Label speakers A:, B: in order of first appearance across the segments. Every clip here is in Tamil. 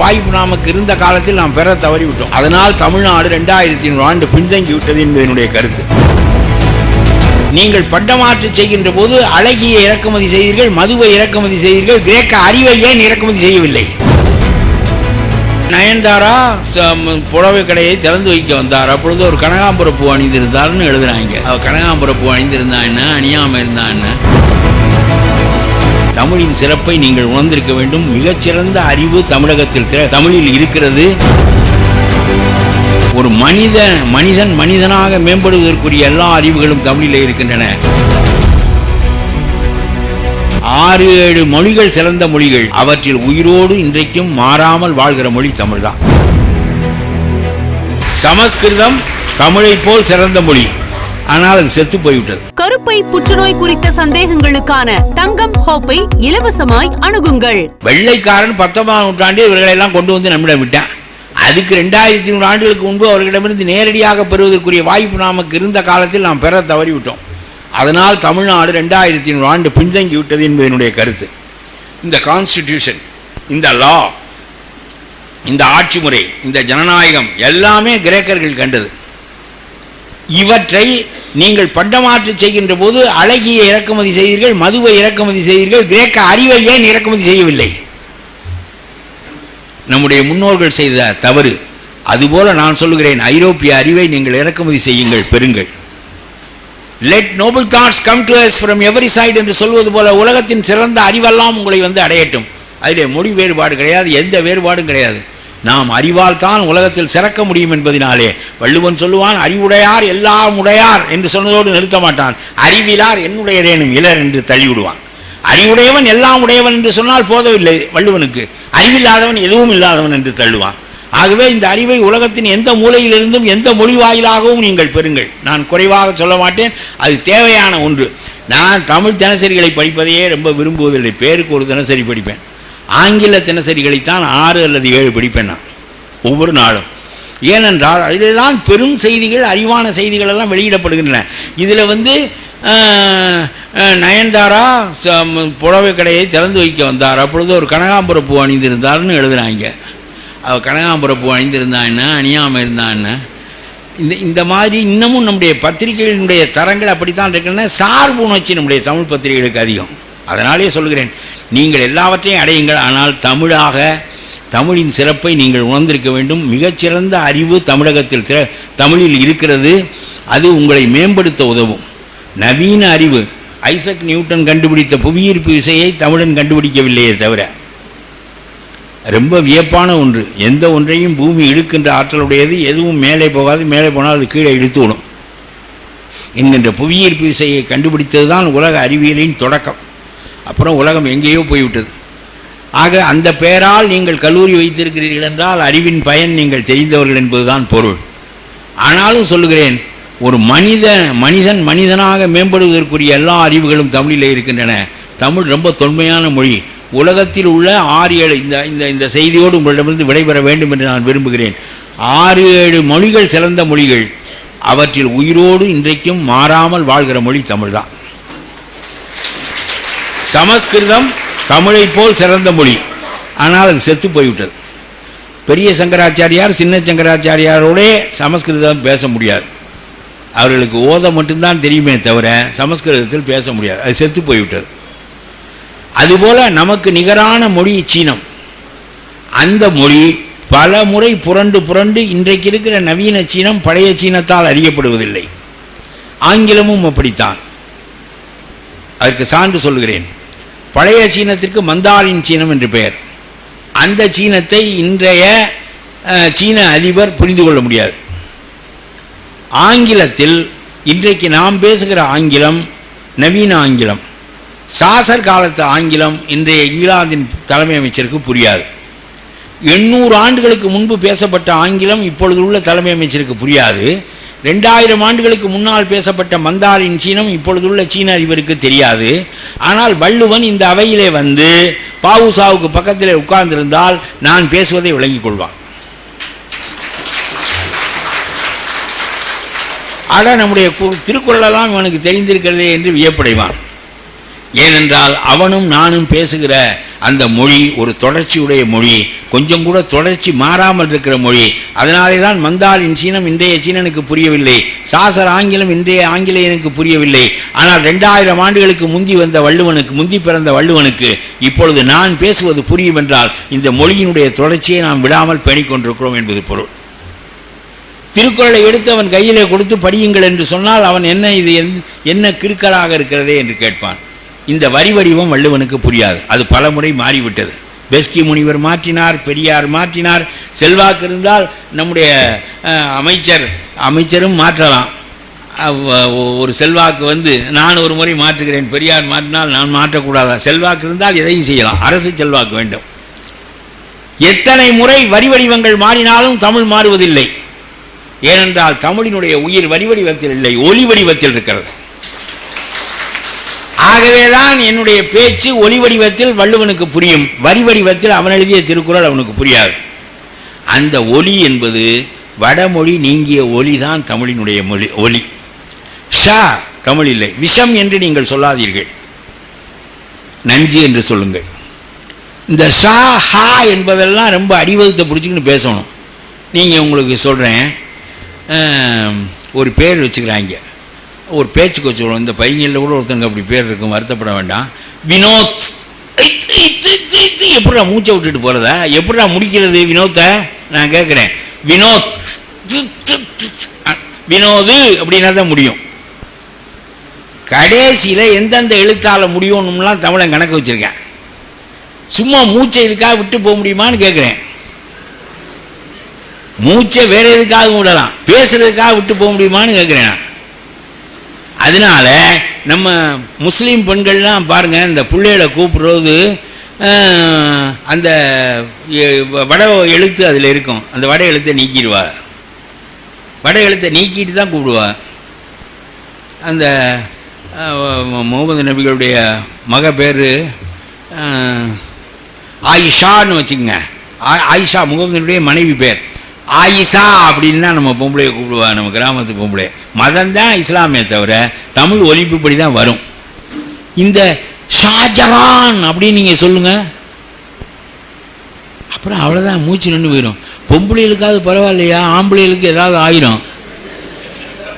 A: வாய்ப்பு நமக்கு இருந்த காலத்தில் நாம் பெற தவறிவிட்டோம். அதனால் தமிழ்நாடு ரெண்டாயிரத்தி ஆண்டு பின்தங்கி விட்டது என்பது என்னுடைய கருத்து. நீங்கள் பண்டமாற்று செய்கின்ற போது அழகிய இறக்குமதி செய்தீர்கள் மதுவை இறக்குமதி செய்தீர்கள் கிரேக்க அறிவை ஏன் இறக்குமதி செய்யவில்லை? நயன்தாரா ச- புடவை கடையை திறந்து வைக்க வந்தார். அப்பொழுது ஒரு கனகாம்பர பூ அணிந்திருந்தார்னு எழுதுறாங்க. அவ கனகாம்பர பூ அணிந்திருந்தா என்ன? அணியாம இருந்தா என்ன? தமிழின் சிறப்பை நீங்கள் உணர்ந்திருக்க வேண்டும். மிகச்சிறந்த அறிவு தமிழகத்தில் தமிழில் இருக்கிறது. ஒரு மனித மனிதன் மனிதனாக மேம்படுவதற்குரிய எல்லா அறிவுகளும் தமிழிலே இருக்கின்றன. ஆறு ஏழு மொழிகள் சிறந்த மொழிகள். அவற்றில் உயிரோடு இன்றைக்கும் மாறாமல் வாழ்கிற மொழி தமிழ்தான். சமஸ்கிருதம் தமிழைப் போல் சிறந்த மொழி. ஆனால் அது செத்து போய்விட்டது.
B: கருப்பை புற்றுநோய் குறித்த சந்தேகங்களுக்கான தங்கம் ஹோப்பை இலவசமாய் அணுகுங்கள்.
A: வெள்ளைக்காரன் பத்தொன்பதாம் நூற்றாண்டு இவர்களை எல்லாம் கொண்டு வந்து நம்மிடம் விட்டான். அதுக்கு ரெண்டாயிரத்தி நூறு ஆண்டுகளுக்கு முன்பு அவர்களிடமிருந்து நேரடியாக பெறுவதற்குரிய வாய்ப்பு நமக்கு இருந்த காலத்தில் நாம் பெற தவறிவிட்டோம். அதனால் தமிழ்நாடு ரெண்டாயிரத்தி நூறு ஆண்டு பின்தங்கி விட்டது என்பது என்னுடைய கருத்து. இந்த கான்ஸ்டிடியூஷன் இந்த லா இந்த ஆட்சி முறை இந்த ஜனநாயகம் எல்லாமே கிரேக்கர்கள் கண்டது. இவற்றை நீங்கள் பண்டமாற்று செய்கின்ற போது அழகிய இறக்குமதி செய்தீர்கள் மதுவை இறக்குமதி செய்தீர்கள் கிரேக்க அறிவை ஏன் இறக்குமதி செய்யவில்லை? நம்முடைய முன்னோர்கள் செய்த தவறு. அதுபோல நான் சொல்லுகிறேன் ஐரோப்பிய அறிவை நீங்கள் இறக்குமதி செய்யுங்கள் பெறுங்கள். Let noble thoughts come to us from every side என்று சொல்வது போல உலகத்தின் சிறந்த அறிவெல்லாம் உங்களை வந்து அடையட்டும். அதிலே மொழி வேறுபாடு கிடையாது எந்த வேறுபாடும் கிடையாது. நாம் அறிவால் தான் உலகத்தில் சிறக்க முடியும் என்பதினாலே. வள்ளுவன் சொல்லுவான் அறிவுடையார் எல்லாம் உடையார் என்று சொன்னதோடு நிறுத்த மாட்டான். அறிவிலார் என்னுடையதேனும் இலர் என்று தள்ளிவிடுவான். அறிவுடையவன் எல்லாம் உடையவன் என்று சொன்னால் போதவில்லை வள்ளுவனுக்கு. அறிவில்லாதவன் எதுவும் இல்லாதவன் என்று தள்ளுவான். ஆகவே இந்த அறிவை உலகத்தின் எந்த மூலையிலிருந்தும் எந்த மொழி வாயிலாகவும் நீங்கள் பெறுங்கள். நான் குறைவாக சொல்ல மாட்டேன். அது தேவையான ஒன்று. நான் தமிழ் தினசரிகளை படிப்பதையே ரொம்ப விரும்புவதில்லை. பேருக்கு ஒரு தினசரி படிப்பேன். ஆங்கில தினசரிகளைத்தான் ஆறு அல்லது ஏழு படிப்பேன் நான் ஒவ்வொரு நாளும். ஏனென்றால் அதில்தான் பெரும் செய்திகள் அறிவான செய்திகள் எல்லாம் வெளியிடப்படுகின்றன. இதில் வந்து நயன்தாரா ச- புடவை கடையை திறந்து வைக்க வந்தார். அப்பொழுது ஒரு கனகாம்பர பூ அணிந்திருந்தார்னு எழுதுனாங்க அவள் கனகாம்பர பூ அணிந்திருந்தான்னு அணியாமல் இருந்தான்னு இந்த இந்த மாதிரி இன்னமும் நம்முடைய பத்திரிகைகளினுடைய தரங்கள் அப்படித்தான் இருக்கின்றன. சார்பு உணர்ச்சி நம்முடைய தமிழ் பத்திரிகைகளுக்கு அதிகம். அதனாலே சொல்கிறேன் நீங்கள் எல்லாவற்றையும் அடையுங்கள். ஆனால் தமிழாக தமிழின் சிறப்பை நீங்கள் உணர்ந்திருக்க வேண்டும். மிகச்சிறந்த அறிவு தமிழகத்தில் தமிழில் இருக்கிறது. அது உங்களை மேம்படுத்த உதவும். நவீன அறிவு ஐசக் நியூட்டன் கண்டுபிடித்த புவியீர்ப்பு விசையை தமிழன் கண்டுபிடிக்கவில்லையே தவிர ரொம்ப வியப்பான ஒன்று. எந்த ஒன்றையும் பூமி இழுக்கின்ற ஆற்றலுடையது எதுவும் மேலே போகாது மேலே போனால் அது கீழே இழுத்து விடும். என்கின்ற புவியீர்ப்பு விசையை கண்டுபிடித்தது தான் உலக அறிவியலின் தொடக்கம். அப்புறம் உலகம் எங்கேயோ போய்விட்டது. ஆக அந்த பெயரால் நீங்கள் கல்லூரி வைத்திருக்கிறீர்கள் என்றால் அறிவின் பயன் நீங்கள் தெரிந்தவர்கள் என்பதுதான் பொருள். ஆனாலும் சொல்லுகிறேன் ஒரு மனித மனிதன் மனிதனாக மேம்படுவதற்குரிய எல்லா அறிவுகளும் தமிழிலே இருக்கின்றன. தமிழ் ரொம்ப தொன்மையான மொழி. உலகத்தில் உள்ள ஆறு ஏழு இந்த இந்த இந்த செய்தியோடு உங்களிடமிருந்து விடைபெற வேண்டும் என்று நான் விரும்புகிறேன். ஆறு ஏழு மொழிகள் சிறந்த மொழிகள். அவற்றில் உயிரோடு இன்றைக்கும் மாறாமல் வாழ்கிற மொழி தமிழ்தான். சமஸ்கிருதம் தமிழை போல் சிறந்த மொழி. ஆனால் அது செத்து போய்விட்டது. பெரிய சங்கராச்சாரியார் சின்ன சங்கராச்சாரியாரோடே சமஸ்கிருதம் பேச முடியாது. அவர்களுக்கு ஓத மட்டும்தான் தெரியுமே தவிர சமஸ்கிருதத்தில் பேச முடியாது. அது செத்து போய்விட்டது. அதுபோல் நமக்கு நிகரான மொழி சீனம். அந்த மொழி பல முறை புரண்டு புரண்டு இன்றைக்கு இருக்கிற நவீன சீனம் பழைய சீனத்தால் அறியப்படுவதில்லை. ஆங்கிலமும் அப்படித்தான். அதற்கு சான்று சொல்கிறேன் பழைய சீனத்திற்கு மந்தாரின் சீனம் என்று பெயர். அந்த சீனத்தை இன்றைய சீன அதிபர் புரிந்து கொள்ள முடியாது. ஆங்கிலத்தில் இன்றைக்கு நாம் பேசுகிற ஆங்கிலம் நவீன ஆங்கிலம். சாசர் காலத்து ஆங்கிலம் இன்றைய இங்கிலாந்தின் தலைமை அமைச்சருக்கு புரியாது. எண்ணூறு ஆண்டுகளுக்கு முன்பு பேசப்பட்ட ஆங்கிலம் இப்பொழுது உள்ள தலைமை அமைச்சருக்கு புரியாது. ரெண்டாயிரம் ஆண்டுகளுக்கு முன்னால் பேசப்பட்ட மந்தாரின் சீனம் இப்பொழுதுள்ள சீன அதிபருக்கு தெரியாது. ஆனால் வள்ளுவன் இந்த அவையிலே வந்து பாவுசாவுக்கு பக்கத்தில் உட்கார்ந்திருந்தால் நான் பேசுவதை விளங்கிக் கொள்வான். ஆக நம்முடைய கு- திருக்குறளெல்லாம் இவனுக்கு தெரிந்திருக்கிறதே என்று வியப்படைவான். ஏனென்றால் அவனும் நானும் பேசுகிற அந்த மொழி ஒரு தொடர்ச்சியுடைய மொழி கொஞ்சம் கூட தொடர்ச்சி மாறாமல் இருக்கிற மொழி அதனாலே தான் மந்தாரின் சீனம் இன்றைய சீனனுக்கு புரியவில்லை சாசர் ஆங்கிலம் இன்றைய ஆங்கிலேயனுக்கு புரியவில்லை. ஆனால் ரெண்டாயிரம் ஆண்டுகளுக்கு முந்தி வந்த வள்ளுவனுக்கு முந்தி பிறந்த வள்ளுவனுக்கு இப்பொழுது நான் பேசுவது புரியும் என்றால் இந்த மொழியினுடைய தொடர்ச்சியை நாம் விடாமல் பேணிக் கொண்டிருக்கிறோம் என்பது பொருள். திருக்குறளை எடுத்து அவன் கையிலே கொடுத்து படியுங்கள் என்று சொன்னால் அவன் என்ன இது என்ன கிறுக்கலாக இருக்கிறதே என்று கேட்பான். இந்த வரி வடிவம் வள்ளுவனுக்கு புரியாது. அது பலமுறை மாறிவிட்டது. பெஸ்கி முனிவர் மாற்றினார் பெரியார் மாற்றினார் செல்வாக்கு இருந்தால் நம்முடைய அமைச்சர் அமைச்சரும் மாற்றலாம். ஒரு செல்வாக்கு வந்து நான் ஒரு முறை மாற்றுகிறேன் பெரியார் மாற்றினால் நான் மாற்றக்கூடாதா? செல்வாக்கு இருந்தால் எதையும் செய்யலாம். அரசு செல்வாக்கு வேண்டும். எத்தனை முறை வரி வடிவங்கள் மாறினாலும் தமிழ் மாறுவதில்லை. ஏனென்றால் தமிழினுடைய உயிர் வரி வடிவத்தில் இல்லை ஒலி வடிவத்தில் இருக்கிறது. ஆகவேதான் என்னுடைய பேச்சு ஒலி வடிவத்தில் வள்ளுவனுக்கு புரியும். வரி வடிவத்தில் அவன் எழுதிய திருக்குறள் அவனுக்கு புரியாது. அந்த ஒலி என்பது வடமொழி நீங்கிய ஒலி தான் தமிழினுடைய மொழி ஒலி. ஷா தமிழ் இல்லை. விஷம் என்று நீங்கள் சொல்லாதீர்கள். நஞ்சு என்று சொல்லுங்கள். இந்த ஷா ஹா என்பதெல்லாம் ரொம்ப அடிவகுத்தை பிடிச்சிக்கின்னு பேசணும். நீங்கள் உங்களுக்கு சொல்கிறேன் ஒரு பேர் வச்சுக்கிறாங்க. ஒரு பேச்சுக்கு வச்சுக்கணும் இந்த பையங்களில் கூட ஒருத்தனுக்கு அப்படி பேர் இருக்கும். வருத்தப்பட வேண்டாம். வினோத்! இத், இத், மூச்சை விட்டுட்டு போகிறதா எப்படிடா முடிக்கிறது வினோத்தை? நான் கேட்குறேன் வினோத்! வினோது அப்படின்னா தான் முடியும். கடைசியில் எந்தெந்த எழுத்தால் முடியும்னுலாம் தமிழன் கணக்கு வச்சுருக்கேன். சும்மா மூச்சை இதுக்காக விட்டு போக முடியுமான்னு கேட்குறேன் மூச்சை வேறு எதுக்காக விடலாம். பேசுகிறதுக்காக விட்டு போக முடியுமான்னு கேட்குறேன் நான். அதனால நம்ம முஸ்லீம் பெண்கள்லாம் பாருங்கள் இந்த பிள்ளைகளை கூப்பிடுறது அந்த வட எழுத்து அதில் இருக்கும். அந்த வட எழுத்தை நீக்கிடுவா. வட எழுத்தை நீக்கிட்டு தான் கூப்பிடுவா. அந்த முகமது நபிகளுடைய மக பேர் ஆயிஷான்னு வச்சுக்கோங்க. ஆ- ஆயிஷா முகமதுனுடைய மனைவி பேர். ஆயிஷா அப்படின்னு தான் நம்ம பொம்பளையை கூப்பிடுவா நம்ம கிராமத்து பொம்பளை. மதம் தான் இஸ்லாமிய தவிர தமிழ் ஒலிப்புப்படி தான் வரும். இந்த ஷாஜஹான் அப்படின்னு நீங்கள் சொல்லுங்கள் அப்புறம் அவ்வளோதான் மூச்சு நின்று போயிடும் பொம்பளைகளுக்காவது பரவாயில்லையா? ஆம்பளைகளுக்கு ஏதாவது ஆயிரும்.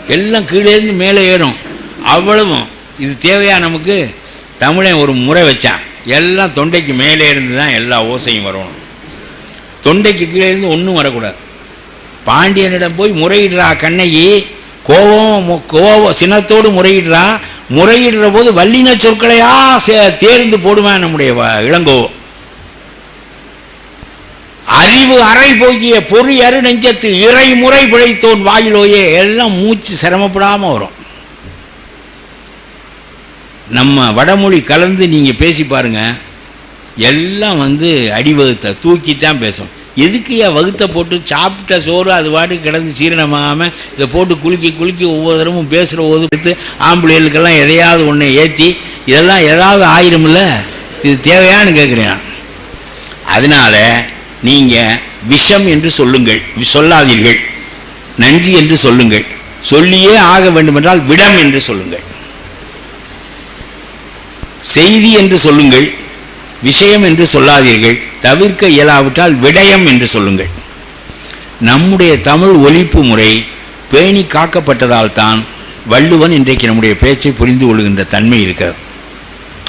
A: எல்லாம் கீழேருந்து மேலே ஏறும். அவ்வளவும். இது தேவையா நமக்கு? தமிழன் ஒரு முறை வச்சான். எல்லாம் தொண்டைக்கு மேலே இருந்து தான் எல்லா ஓசையும் வரணும். தொண்டைக்கு கீழே இருந்து ஒன்றும் வரக்கூடாது. பாண்டியனிடம் போய் முறையிடுறா கண்ணகி. கோபம் மு- கோபம் சினத்தோடு முறையிடுறா. முறையிடுற போது வல்லின சொற்களையா சே- தேர்ந்து போடுவேன் நம்முடைய வ- இளங்கோவம் அறிவு அறை போகிய பொறி அரு நெஞ்சத்து இறை முறை பிழைத்தோன் வாயிலோயே எல்லாம் மூச்சு சிரமப்படாம வரும். நம்ம வடமொழி கலந்து நீங்க பேசி பாருங்க. எல்லாம் வந்து அடிவகுத்த தூக்கித்தான் பேசும் எதுக்குயா வகுத்த போட்டு சாப்பிட்ட சோறு அது பாட்டு கிடந்து சீரணமாகாமல் இதை போட்டு குலுக்கி குலுக்கி ஒவ்வொரு தடவும் பேசுகிற போது எடுத்து ஆம்பளைகளுக்கெல்லாம் எதையாவது ஒன்று ஏற்றி இதெல்லாம் ஏதாவது ஆயிரும்ல? இது தேவையான்னு கேட்குறேன் அதனால் அதனால நீங்கள் விஷம் என்று சொல்லுங்கள். வி- சொல்லாதீர்கள். நஞ்சு என்று சொல்லுங்கள். சொல்லியே ஆக வேண்டுமென்றால் விடம் என்று சொல்லுங்கள். செய்தி என்று சொல்லுங்கள். விஷயம் என்று சொல்லாதீர்கள். தவிர்க்க இயலாவிட்டால் விடயம் என்று சொல்லுங்கள். நம்முடைய தமிழ் ஒழிப்பு முறை பேணி காக்கப்பட்டதால் தான் வள்ளுவன் இன்றைக்கு நம்முடைய பேச்சை புரிந்து கொள்கின்ற தன்மை இருக்கிறது.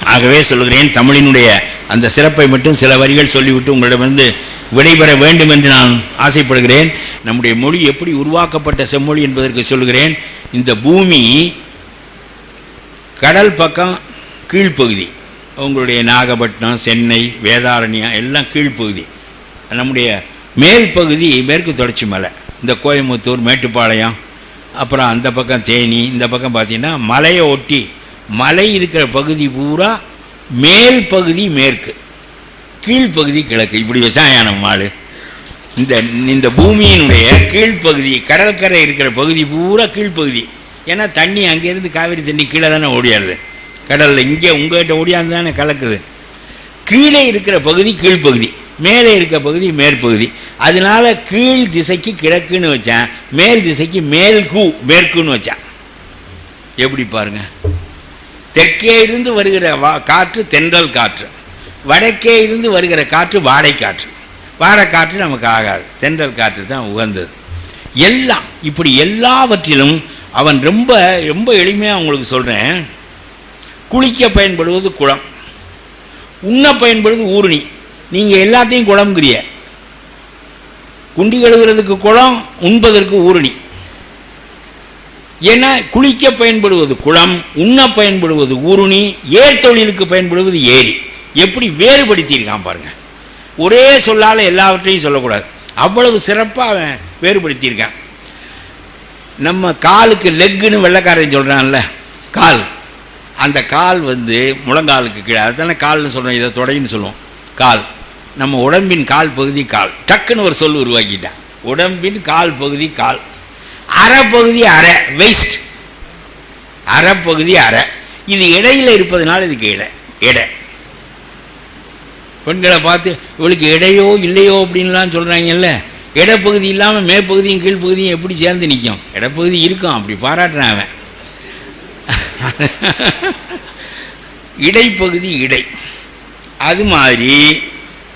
A: ஆகவே சொல்லுகிறேன் தமிழினுடைய அந்த சிறப்பை மட்டும் சில வரிகள் சொல்லிவிட்டு உங்களிடமிருந்து விடைபெற வேண்டும் என்று நான் ஆசைப்படுகிறேன். நம்முடைய மொழி எப்படி உருவாக்கப்பட்ட செம்மொழி என்பதற்கு சொல்கிறேன் இந்த பூமி கடல் பக்கம் கீழ்ப்பகுதி. உங்களுடைய நாகப்பட்டினம் சென்னை வேதாரண்யம் எல்லாம் கீழ்ப்பகுதி. நம்முடைய மேல் பகுதி மேற்கு தொடர்ச்சி மலை. இந்த கோயம்புத்தூர் மேட்டுப்பாளையம் அப்புறம் அந்த பக்கம் தேனி இந்த பக்கம் பார்த்திங்கன்னா மலையை ஒட்டி மலை இருக்கிற பகுதி பூரா மேல் பகுதி மேற்கு. கீழ்ப்பகுதி கிழக்கு. இப்படி விவசாயம் மாடு இந்த இந்த பூமியினுடைய கீழ்ப்பகுதி கடற்கரை இருக்கிற பகுதி பூரா கீழ்ப்பகுதி. ஏன்னா தண்ணி அங்கேருந்து காவிரி தண்ணி கீழே தானே ஓடியாருது. கடலில் இங்கே உங்கள்கிட்ட ஓடியாந்து தானே கலக்குது. கீழே இருக்கிற பகுதி கீழ்ப்பகுதி மேலே இருக்க பகுதி மேற்பகுதி. அதனால கீழ் திசைக்கு கிழக்குன்னு வச்சேன் மேல் திசைக்கு மேல்கு மேற்குன்னு வச்சான். எப்படி பாருங்க? தெற்கே இருந்து வருகிற வா காற்று தென்றல் காற்று. வடக்கே இருந்து வருகிற காற்று வாடை காற்று. வாடை காற்று நமக்கு ஆகாது. தென்றல் காற்று தான் உகந்தது. எல்லாம் இப்படி எல்லாவற்றிலும் அவன் ரொம்ப ரொம்ப எளிமையாக உங்களுக்கு சொல்கிறேன் குளிக்க பயன்படுவது குளம். உண்ண பயன்படுவது ஊருணி. நீங்கள் எல்லாத்தையும் குளம்ங்கிறிய குண்டி கழுவுறதுக்கு குளம் உண்பதற்கு ஊருணி. ஏன்னா குளிக்க பயன்படுவது குளம் உண்ண பயன்படுவது ஊருணி ஏர் தொழிலுக்கு பயன்படுவது ஏரி. எப்படி வேறுபடுத்தியிருக்கான் பாருங்கள் ஒரே சொல்லால் எல்லாவற்றையும் சொல்லக்கூடாது. அவ்வளவு சிறப்பாக அவன் வேறுபடுத்தியிருக்கான். நம்ம காலுக்கு லெக்குன்னு வெள்ளைக்காரன் சொல்கிறான்ல கால். அந்த கால் வந்து முழங்காலுக்கு கீழே அதுதானே கால்னு சொல்கிறோம் இதை தொடைன்னு சொல்லுவோம். கால். நம்ம உடம்பின் கால் பகுதி கால். டக்குன்னு ஒரு சொல் உருவாக்கிட்டான். உடம்பின் கால் பகுதி கால். அரை பகுதி அரை. வெயிஸ்ட் அரை பகுதி அரை. இது இடையில் இருப்பதனால இதுக்கு இடை. எடை பெண்களை பார்த்து இவளுக்கு இடையோ இல்லையோ அப்படின்லாம் சொல்கிறாங்கல்ல இடப்பகுதி இல்லாமல் மேற்பகுதியும் கீழ்ப்பகுதியும் எப்படி சேர்ந்து நிற்கும் இடப்பகுதி இருக்கும் அப்படி பாராட்டுறான் அவன். இடைப்பகுதி இடை. அது மாதிரி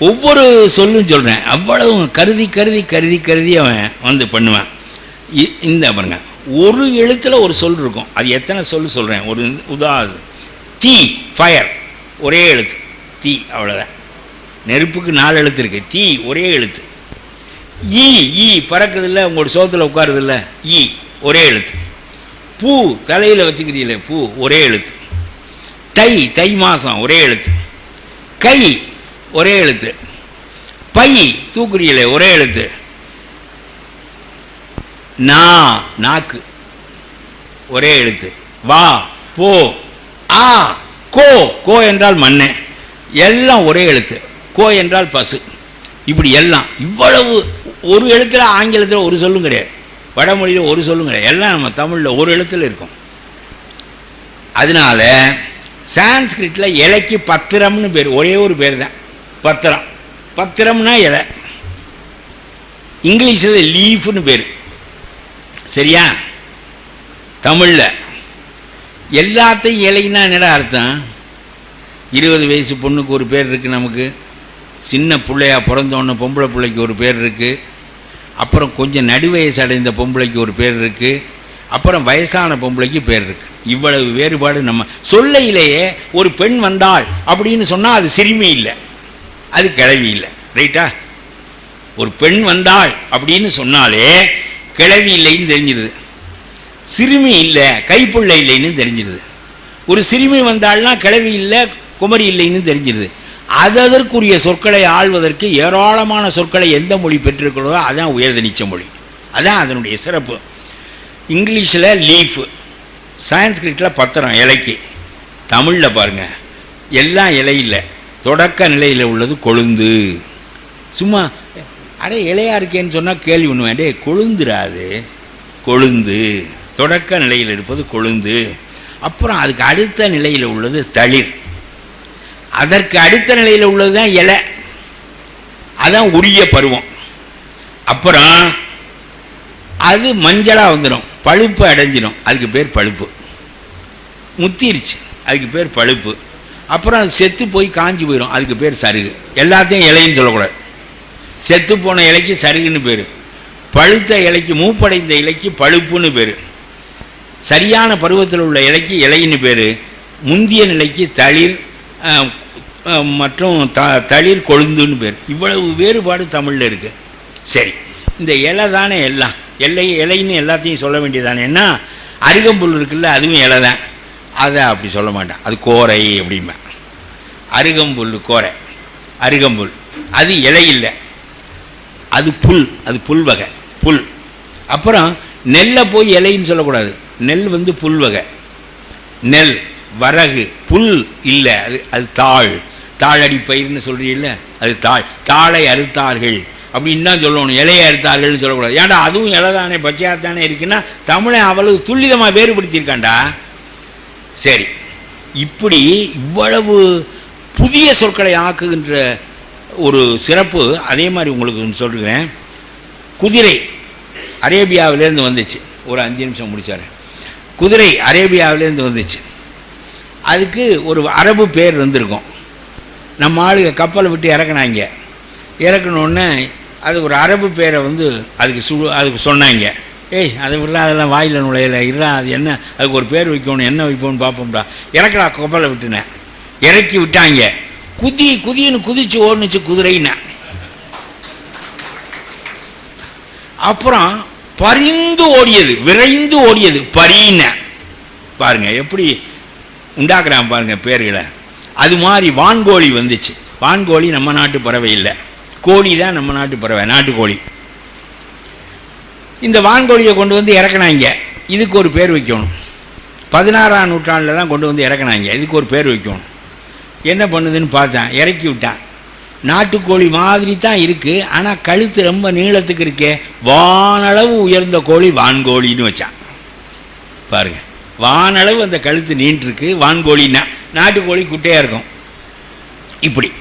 A: ஒவ்வொரு சொல்லும் சொல்கிறேன் அவ்வளவு கருதி கருதி கருதி கருதி அவன் வந்து பண்ணுவேன். இ- இந்த பாருங்க. ஒரு எழுத்தில் ஒரு சொல் இருக்கும். அது எத்தனை சொல் சொல்கிறேன் ஒரு உதாது தீ ஃபயர் ஒரே எழுத்து. தீ அவ்வளோதான் நெருப்புக்கு நாலு எழுத்து இருக்கு. தீ ஒரே எழுத்து. ஈ ஈ பறக்குதில்ல? உங்களோட சோத்தில் உட்காருதில்ல? ஈ ஒரே எழுத்து. பூ தலையில் வச்சுக்கிறீங்களே பூ ஒரே எழுத்து. தை தை மாதம் ஒரே எழுத்து. கை ஒரே எழுத்து. பை தூக்குறீங்களே ஒரே எழுத்து. நா நாக்கு ஒரே எழுத்து. வா போ ஆ கோ கோ என்றால் மண்ணே. எல்லாம் ஒரே எழுத்து. கோ என்றால் பசு. இப்படி எல்லாம். இவ்வளவு ஒரு எழுத்துல ஆங்கிலத்தில் ஒரு சொல்லும் கிடையாது. வடமொழியில் ஒரு சொல்லும் கிடையாது எல்லாம் நம்ம தமிழில் ஒரு எழுத்தில் இருக்கும். அதனால சான்ஸ்கிரிட்டில் இலைக்கு பத்திரம்னு பேர் ஒரே ஒரு பேர் தான். பத்திரம். பத்திரம்னா இலை. இங்கிலீஷில் லீஃப்னு பேர். சரியா? தமிழில். எல்லாத்தையும் இலைன்னா என்னடா அர்த்தம்? இருபது வயசு பொண்ணுக்கு ஒரு பேர் இருக்குது நமக்கு. சின்ன பிள்ளையா பிறந்தோன்னு பொம்பளை பிள்ளைக்கு ஒரு பேர் இருக்குது அப்புறம் கொஞ்சம் நடுவயசு அடைந்த பொம்பளைக்கு ஒரு பேர் இருக்குது அப்புறம் வயசான பொம்பளைக்கு பேர் இருக்குது இவ்வளவு வேறுபாடு நம்ம சொல்லையிலேயே ஒரு பெண் வந்தாள் அப்படின்னு சொன்னால் அது சிறுமி இல்லை. அது கிளவி இல்லை. ரைட்டா ஒரு பெண் வந்தாள் அப்படின்னு சொன்னாலே கிளவி இல்லைன்னு தெரிஞ்சிருது. சிறுமி இல்லை கைப்புள்ள இல்லைன்னு தெரிஞ்சிருது. ஒரு சிறுமி வந்தாள்னா கிளவி இல்லை குமரி இல்லைன்னு தெரிஞ்சிருது. அதற்குரிய சொற்களை ஆள்வதற்கு ஏராளமான சொற்களை எந்த மொழி பெற்றிருக்கிறதோ அதுதான் உயர்தனிச்ச மொழி. அதுதான் அதனுடைய சிறப்பு. இங்கிலீஷில் லீஃப் சான்ஸ்கிரிட்டில் பத்திரம் இலைக்கு. தமிழில் பாருங்கள் எல்லாம் இலையில் தொடக்க நிலையில் உள்ளது கொழுந்து. சும்மா அடே இலையாக இருக்கேன்னு சொன்னால் கேள்வி பண்ணுவேன். அடே கொழுந்துராது கொழுந்து. தொடக்க நிலையில் இருப்பது கொழுந்து. அப்புறம் அதுக்கு அடுத்த நிலையில் உள்ளது தளிர். அதற்கு அடுத்த நிலையில் உள்ளது தான் இலை. அதான் உரிய பருவம். அப்புறம் அது மஞ்சளாக வந்துடும் பழுப்பு அடைஞ்சிடும் அதுக்கு பேர் பழுப்பு. முத்திருச்சு. அதுக்கு பேர் பழுப்பு. அப்புறம் அது செத்து போய் காஞ்சி போயிடும் அதுக்கு பேர் சருகு. எல்லாத்தையும் இலைன்னு சொல்லக்கூடாது. செத்து போன இலைக்கு சருகுன்னு பேர். பழுத்த இலைக்கு மூப்படைந்த இலைக்கு பழுப்புன்னு பேர். சரியான பருவத்தில் உள்ள இலைக்கு இலைன்னு பேர். முந்திய நிலைக்கு தளிர் மற்றும் த தளிர் கொழுந்துன்னு பேர். இவ்வளவு வேறுபாடு தமிழில் இருக்குது சரி இந்த இலை தானே எல்லாம். எல்லை இலைன்னு எல்லாத்தையும் சொல்ல வேண்டியதானேன்னா அருகம்புல் இருக்குல்ல அதுவும் இலை தான். அதை அப்படி சொல்ல மாட்டேன். அது கோரை அப்படிம்பேன் அருகம்புல் கோரை. அருகம்புல். அது இலை இல்லை. அது புல். அது புல் வகை. புல். அப்புறம் நெல்லை போய் இலைன்னு சொல்லக்கூடாது. நெல் வந்து புல் வகை. நெல் வரகு புல் இல்லை. அது அது தாழ் தாழடி பயிர்னு சொல்கிறீல்ல அது தாழ் தாளை அறுத்தார்கள். அப்படின்னு தான் சொல்லணும். இலையை அறுத்தார்கள்னு சொல்லக்கூடாது. ஏன்டா அதுவும் இலை தானே பச்சையாக தானே இருக்குன்னா தமிழை அவ்வளவு துல்லிதமாக வேறுபடுத்தியிருக்காண்டா சரி. இப்படி இவ்வளவு புதிய சொற்களை ஆக்குகின்ற ஒரு சிறப்பு அதே மாதிரி உங்களுக்கு சொல்கிறேன். குதிரை அரேபியாவிலேருந்து வந்துச்சு. ஒரு அஞ்சு நிமிஷம் முடித்தார் குதிரை அரேபியாவிலேருந்து வந்துச்சு. அதுக்கு ஒரு அரபு பேர் வந்திருக்கும். நம்ம ஆளுங்க கப்பலை விட்டு இறக்குனாங்க. இறக்குனோடனே அது ஒரு அரபு பேரை வந்து அதுக்கு சு அதுக்கு சொன்னாங்க. ஏய் அதை விட்றா அதெல்லாம் வாயில் நுழையல. இருடா அது என்ன? அதுக்கு ஒரு பேர் வைக்கணும். என்ன வைப்போம்னு பார்ப்போம்டா இறக்குடா கப்பலை விட்டுனேன். இறக்கி விட்டாங்க. குதி குதின்னு குதிச்சு ஓடுனுச்சு குதிரைன்னு. அப்புறம் பரிந்து ஓடியது விரைந்து ஓடியது பரீன பாருங்க எப்படி உண்டாக்குறான் பாருங்கள் பேர்களை. அது மாதிரி வான்கோழி வந்துச்சு. வான்கோழி நம்ம நாட்டு பறவை இல்லை. கோழி தான் நம்ம நாட்டு பறவை நாட்டுக்கோழி. இந்த வான்கோழியை கொண்டு வந்து இறக்குனாங்க. இதுக்கு ஒரு பேர் வைக்கணும். பதினாறாம் நூற்றாண்டில் தான் கொண்டு வந்து இறக்குனாங்க. இதுக்கு ஒரு பேர் வைக்கணும். என்ன பண்ணுதுன்னு பார்த்தேன். இறக்கி விட்டான். நாட்டுக்கோழி மாதிரி தான் இருக்குது ஆனால் கழுத்து ரொம்ப நீளத்துக்கு இருக்கே. வானளவு உயர்ந்த கோழி வான்கோழின்னு வச்சான். பாருங்கள் வானளவு அந்த கழுத்து நீண்டிருக்கு. வான்கோழின்னா நாட்டுக்கோழி குட்டையாக இருக்கும். இப்படி.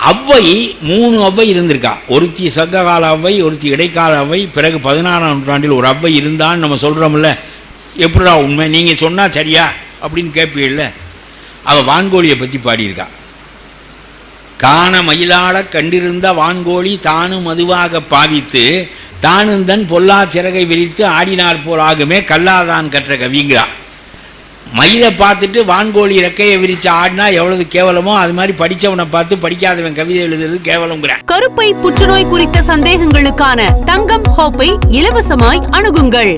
A: அவ்வை மூணு அவ்வை இருந்திருக்கா. ஒருத்தி சங்ககால அவ்வை ஒருத்தி இடைக்கால அவ்வை பிறகு பதினாறாம் நூற்றாண்டில் ஒரு அவ்வை இருந்தான்னு நம்ம சொல்கிறோம்ல எப்படா உண்மை? நீங்கள் சொன்னால் சரியா? அப்படின்னு கேட்பீங்கள்ல அவள் வான்கோழியை பற்றி பாடியிருக்கா. காண மயிலாடக் கண்டிருந்த வான்கோழி தானும் மதுவாக பாவித்து தானுந்தன் பொல்லா சிறகை விரித்து ஆடினார் போல் ஆகுமே கல்லாதான் கற்ற கவிங்கிறான் மயிலை பார்த்துட்டு வான்கோழி ரெக்கையை விரிச்சு ஆடினா எவ்வளவு கேவலமோ அது மாதிரி படிச்சவனை பார்த்து படிக்காதவன் கவிதை எழுதுறது கேவலங்கிறான்
B: கருப்பை புற்றுநோய் குறித்த சந்தேகங்களுக்கான தங்கம் ஹோப்பை இலவசமாய் அணுகுங்கள்.